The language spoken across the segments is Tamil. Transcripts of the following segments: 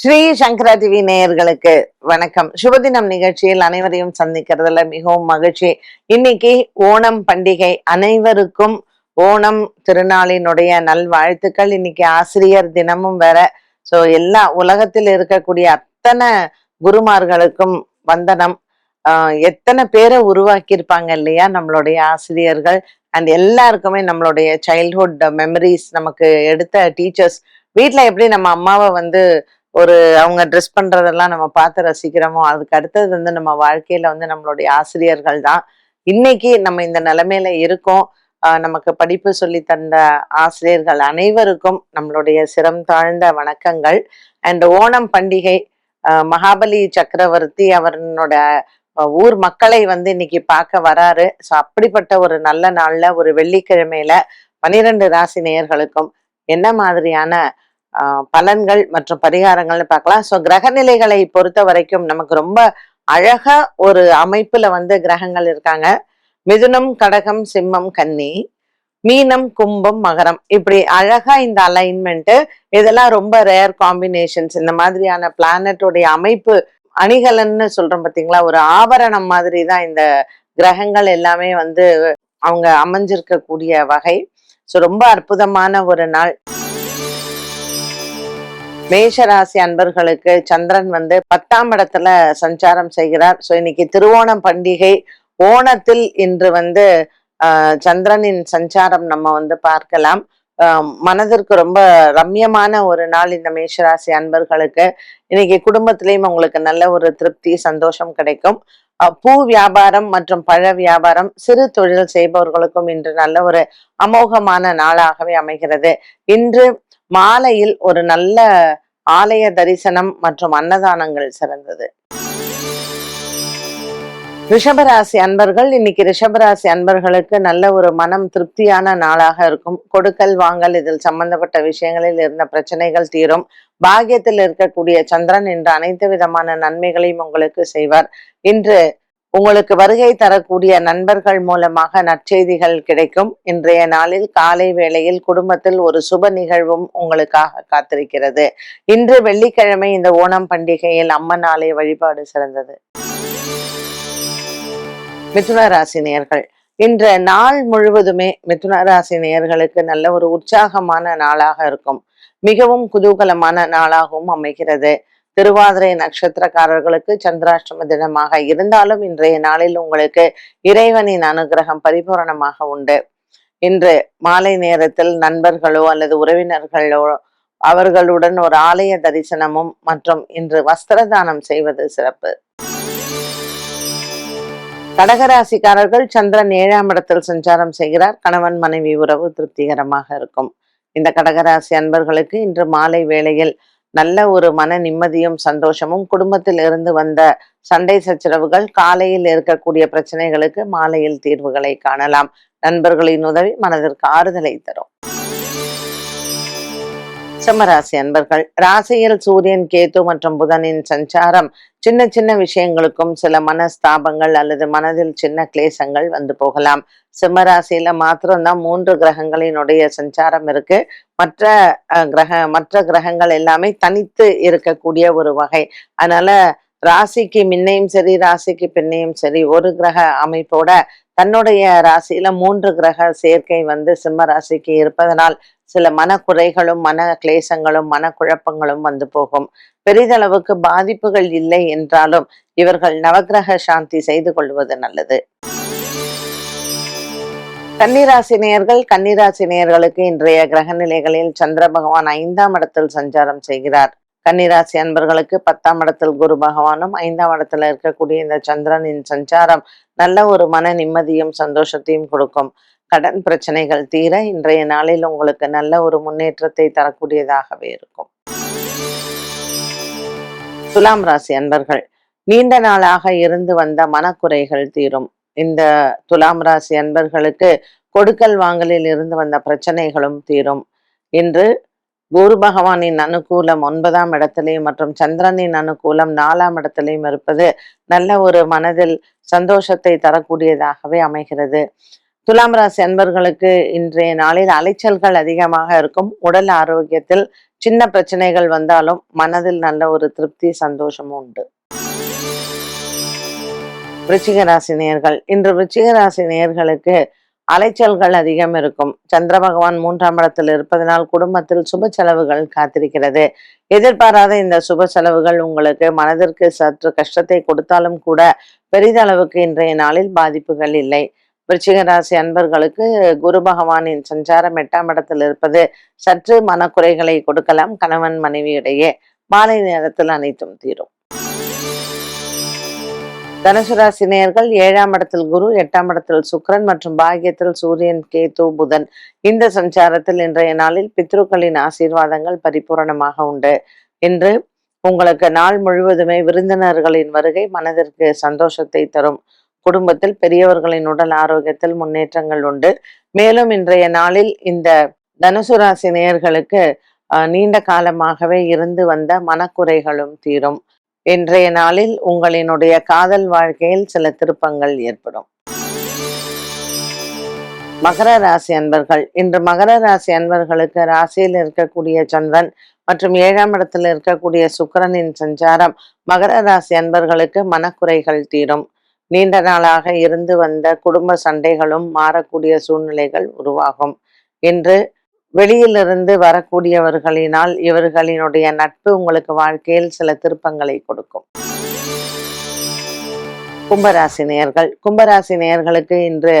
ஸ்ரீ சங்கரா டிவி நேயர்களுக்கு வணக்கம். சுபதினம் நிகழ்ச்சியில் அனைவரையும் சந்திக்கிறதுல மிகவும் மகிழ்ச்சி. இன்னைக்கு ஓணம் பண்டிகை அனைவருக்கும் ஓணம் திருநாளினுடைய நல்வாழ்த்துக்கள். இன்னைக்கு ஆசிரியர் தினமும் வேற. சோ எல்லா உலகத்தில் இருக்கக்கூடிய அத்தனை குருமார்களுக்கும் வந்தனம். ஆஹ் எத்தனை பேரை உருவாக்கியிருப்பாங்க இல்லையா நம்மளுடைய ஆசிரியர்கள். அண்ட் எல்லாருக்குமே நம்மளுடைய சைல்ட்ஹுட் மெமரிஸ் நமக்கு எடுத்த டீச்சர்ஸ் வீட்ல எப்படி நம்ம அம்மாவை வந்து ஒரு அவங்க ட்ரெஸ் பண்றதெல்லாம் நம்ம பார்த்து ரசிக்கிறோமோ அதுக்கு அடுத்தது வந்து நம்ம வாழ்க்கையில வந்து நம்மளுடைய ஆசிரியர்கள் தான். இன்னைக்கு நம்ம இந்த நிலைமையில இருக்கோம். ஆஹ் நமக்கு படிப்பு சொல்லி தந்த ஆசிரியர்கள் அனைவருக்கும் நம்மளுடைய சிரம் தாழ்ந்த வணக்கங்கள். அண்ட் ஓணம் பண்டிகை மகாபலி சக்கரவர்த்தி அவரோட ஊர் மக்களை வந்து இன்னைக்கு பார்க்க வராரு. ஸோ அப்படிப்பட்ட ஒரு நல்ல நாள்ல ஒரு வெள்ளிக்கிழமையில பனிரெண்டு ராசி நேயர்களுக்கும் என்ன மாதிரியான பலன்கள் மற்றும் பரிகாரங்கள்னு பார்க்கலாம். ஸோ கிரகநிலைகளை பொறுத்த வரைக்கும் நமக்கு ரொம்ப அழகா ஒரு அமைப்புல வந்து கிரகங்கள் இருக்காங்க. மிதுனம் கடகம் சிம்மம் கன்னி மீனம் கும்பம் மகரம். இப்படி அழகா இந்த அலைன்மெண்ட் இதெல்லாம் ரொம்ப ரேர் காம்பினேஷன்ஸ் இந்த மாதிரியான பிளானட்டோடைய அமைப்பு அணிகலன்னு சொல்றோம் பாத்தீங்களா? ஒரு ஆபரணம் மாதிரி தான் இந்த கிரகங்கள் எல்லாமே வந்து அவங்க அமைஞ்சிருக்கக்கூடிய வகை. ஸோ ரொம்ப அற்புதமான ஒரு நாள். மேஷராசி அன்பர்களுக்கு சந்திரன் வந்து பத்தாம் இடத்துல சஞ்சாரம் செய்கிறார். ஸோ இன்னைக்கு திருவோணம் பண்டிகை. ஓணத்தில் இன்று வந்து ஆஹ் சந்திரனின் சஞ்சாரம் நம்ம வந்து பார்க்கலாம். ஆஹ் மனதிற்கு ரொம்ப ரம்யமான ஒரு நாள் இந்த மேஷராசி அன்பர்களுக்கு. இன்னைக்கு குடும்பத்திலையும் உங்களுக்கு நல்ல ஒரு திருப்தி சந்தோஷம் கிடைக்கும். பூ வியாபாரம் மற்றும் பழ வியாபாரம் சிறு தொழில் செய்பவர்களுக்கும் இன்று நல்ல ஒரு அமோகமான நாளாகவே அமைகிறது. இன்று மாலையில் ஒரு நல்ல ஆலய தரிசனம் மற்றும் அன்னதானங்கள் சிறந்தது. ரிஷபராசி அன்பர்கள் இன்னைக்கு ரிஷபராசி அன்பர்களுக்கு நல்ல ஒரு மனம் திருப்தியான நாளாக இருக்கும். கொடுக்கல் வாங்கல் இதில் சம்பந்தப்பட்ட விஷயங்களில் இருந்த பிரச்சனைகள் தீரும். பாகியத்தில் இருக்கக்கூடிய சந்திரன் இன்று அனைத்து விதமான நன்மைகளையும் உங்களுக்கு செய்வார். இன்று உங்களுக்கு வருகை தரக்கூடிய நண்பர்கள் மூலமாக நற்செய்திகள் கிடைக்கும். இன்றைய நாளில் காலை வேளையில் குடும்பத்தில் ஒரு சுப நிகழ்வும் உங்களுக்காக காத்திருக்கிறது. இன்று வெள்ளிக்கிழமை இந்த ஓணம் பண்டிகையில் அம்மன் ஆலய வழிபாடு சிறந்தது. மிதுன ராசி நேர்கள் இன்ற நாள் முழுவதுமே மிதுன ராசி நேர்களுக்கு நல்ல ஒரு உற்சாகமான நாளாக இருக்கும். மிகவும் குதூகலமான நாளாகவும் அமைகிறது. திருவாதிரை நட்சத்திரக்காரர்களுக்கு சந்திராஷ்டம தினமாக இருந்தாலும் இன்றைய நாளில் உங்களுக்கு இறைவனின் அனுகிரகம் பரிபூரணமாக உண்டு. இன்று மாலை நேரத்தில் நண்பர்களோ அல்லது உறவினர்களோ அவர்களுடன் ஒரு ஆலய தரிசனமும் மற்றும் இன்று வஸ்திர தானம் செய்வது சிறப்பு. கடகராசிக்காரர்கள் சந்திரன் ஏழாம் இடத்தில் சஞ்சாரம் செய்கிறார். கணவன் மனைவி உறவு திருப்திகரமாக இருக்கும். இந்த கடகராசி அன்பர்களுக்கு இன்று மாலை வேளையில் நல்ல ஒரு மன நிம்மதியும் சந்தோஷமும் குடும்பத்தில் இருந்து வந்த சண்டை சச்சரவுகள் காலையில் இருக்கக்கூடிய பிரச்சனைகளுக்கு மாலையில் தீர்வுகளை காணலாம். நண்பர்களின் உதவி மனதிற்கு ஆறுதலை தரும். சிம்மராசி அன்பர்கள். ராசியில் சூரியன் கேது மற்றும் புதனின் சஞ்சாரம் சின்ன சின்ன விஷயங்களுக்கும் சில மனஸ்தாபங்கள் அல்லது மனதில் சின்ன கிளேசங்கள் வந்து போகலாம். சிம்மராசியில மாத்திரம்தான் மூன்று கிரகங்களினுடைய சஞ்சாரம் இருக்கு. மற்ற கிரக மற்ற கிரகங்கள் எல்லாமே தனித்து இருக்கக்கூடிய ஒரு வகை. அதனால ராசிக்கு முன்னையும் சரி ராசிக்கு பின்னையும் சரி ஒரு கிரக அமைப்போட தன்னுடைய ராசியில மூன்று கிரக சேர்க்கை வந்து சிம்ம ராசிக்கு இருப்பதனால் சில மனக்குறைகளும் மன கிளேசங்களும் மனக்குழப்பங்களும் வந்து போகும். பெரிதளவுக்கு பாதிப்புகள் இல்லை என்றாலும் இவர்கள் நவக்கிரக சாந்தி செய்து கொள்வது நல்லது. கன்னிராசினியர்கள் கன்னிராசினியர்களுக்கு இன்றைய கிரக நிலைகளில் சந்திர பகவான் ஐந்தாம் இடத்தில் சஞ்சாரம் செய்கிறார். கன்னிராசி அன்பர்களுக்கு பத்தாம் இடத்தில் குரு பகவானும் ஐந்தாம் இடத்துல இருக்கக்கூடிய இந்த சந்திரனின் சஞ்சாரம் நல்ல ஒரு மன நிம்மதியும் சந்தோஷத்தையும் கொடுக்கும். கடன் பிரச்சனைகள் தீர இன்றைய நாளில் உங்களுக்கு நல்ல ஒரு முன்னேற்றத்தை தரக்கூடியதாகவே இருக்கும். துலாம் ராசி அன்பர்கள் நீண்ட நாளாக இருந்து வந்த மனக்குறைகள் தீரும். இந்த துலாம் ராசி அன்பர்களுக்கு கொடுக்கல் வாங்கலில் இருந்து வந்த பிரச்சனைகளும் தீரும். இன்று குரு பகவானின் அனுகூலம் ஒன்பதாம் இடத்திலையும் மற்றும் சந்திரனின் அனுகூலம் நாலாம் இடத்திலையும் இருப்பது நல்ல ஒரு மனதில் சந்தோஷத்தை தரக்கூடியதாகவே அமைகிறது. துலாம் ராசி அன்பர்களுக்கு இன்றைய நாளில் அலைச்சல்கள் அதிகமாக இருக்கும். உடல் ஆரோக்கியத்தில் சின்ன பிரச்சனைகள் வந்தாலும் மனதில் நல்ல ஒரு திருப்தி சந்தோஷமும் உண்டு. விருச்சிக ராசி நேர்கள் இன்று விருச்சிக ராசி நேர்களுக்கு அலைச்சல்கள் அதிகம் இருக்கும். சந்திர பகவான் மூன்றாம் இடத்தில் இருப்பதனால் குடும்பத்தில் சுப செலவுகள் காத்திருக்கிறது. எதிர்பாராத இந்த சுப செலவுகள் உங்களுக்கு மனதிற்கு சற்று கஷ்டத்தை கொடுத்தாலும் கூட பெரிதளவுக்கு இன்றைய நாளில் பாதிப்புகள் இல்லை. விருச்சிகராசி அன்பர்களுக்கு குரு பகவானின் சஞ்சாரம் எட்டாம் இடத்தில் இருப்பது சற்று மனக்குறைகளை கொடுக்கலாம். கணவன் மனைவியிடையே மாலை நேரத்தில் அனைத்தும் தீரும். தனுசு ராசி ஏழாம் இடத்தில் குரு எட்டாம் இடத்தில் சுக்கிரன் மற்றும் பாகியத்தில் சூரியன் கேது புதன். இந்த சஞ்சாரத்தில் இன்றைய நாளில் பித்ருக்களின் ஆசீர்வாதங்கள் பரிபூரணமாக உண்டு. இன்று உங்களுக்கு நாள் முழுவதுமே விருந்தினர்களின் வருகை மனதிற்கு சந்தோஷத்தை தரும். குடும்பத்தில் பெரியவர்களின் உடல் ஆரோக்கியத்தில் முன்னேற்றங்கள் உண்டு. மேலும் இன்றைய நாளில் இந்த தனுசு ராசி நேயர்களுக்கு நீண்ட காலமாகவே இருந்து வந்த மனக்குறைகளும் தீரும். இன்றைய நாளில் உங்களினுடைய காதல் வாழ்க்கையில் சில திருப்பங்கள் ஏற்படும். மகர ராசி அன்பர்கள். இன்று மகர ராசி அன்பர்களுக்கு ராசியில் இருக்கக்கூடிய சந்திரன் மற்றும் ஏழாம் இடத்தில் இருக்கக்கூடிய சுக்கிரனின் சஞ்சாரம் மகர ராசி அன்பர்களுக்கு மனக்குறைகள் தீரும். நீண்ட நாளாக இருந்து வந்த குடும்ப சண்டைகளும் மாறக்கூடிய சூழ்நிலைகள் உருவாகும். இன்று வெளியிலிருந்து வரக்கூடியவர்களினால் இவர்களினுடைய நட்பு உங்களுக்கு வாழ்க்கையில் சில திருப்பங்களை கொடுக்கும். கும்பராசி நேயர்கள் கும்பராசி நேயர்களுக்கு இன்று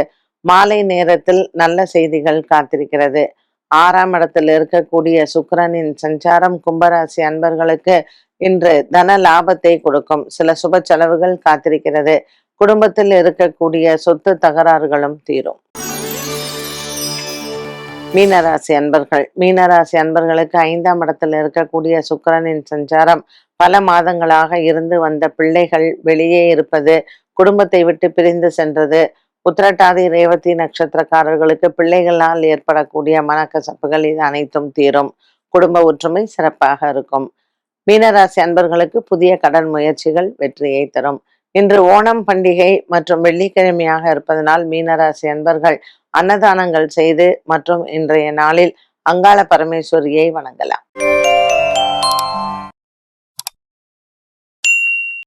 மாலை நேரத்தில் நல்ல செய்திகள் காத்திருக்கிறது. ஆறாம் இடத்தில் இருக்கக்கூடிய சுக்கரனின் சஞ்சாரம் கும்பராசி அன்பர்களுக்கு இன்று தன லாபத்தை கொடுக்கும். சில சுப செலவுகள் காத்திருக்கிறது. குடும்பத்தில் இருக்கக்கூடிய சொத்து தகராறுகளும் தீரும். மீனராசி அன்பர்கள். மீனராசி அன்பர்களுக்கு ஐந்தாம் இடத்தில் இருக்கக்கூடிய சுக்கரனின் சஞ்சாரம் பல மாதங்களாக இருந்து வந்த பிள்ளைகள் வெளியே இருப்பது குடும்பத்தை விட்டு பிரிந்து சென்றது உத்திரட்டாதி ரேவதி நட்சத்திரக்காரர்களுக்கு பிள்ளைகளால் ஏற்படக்கூடிய மனக்கசப்புகள் இது அனைத்தும் தீரும். குடும்ப ஒற்றுமை சிறப்பாக இருக்கும். மீனராசி அன்பர்களுக்கு புதிய கடன் முயற்சிகள் வெற்றியை தரும். இன்று ஓணம் பண்டிகை மற்றும் வெள்ளிக்கிழமையாக இருப்பதனால் மீனராசி அன்பர்கள் அன்னதானங்கள் செய்து மற்றும் இன்றைய நாளில் அங்காள பரமேஸ்வரியை வணங்கலாம்.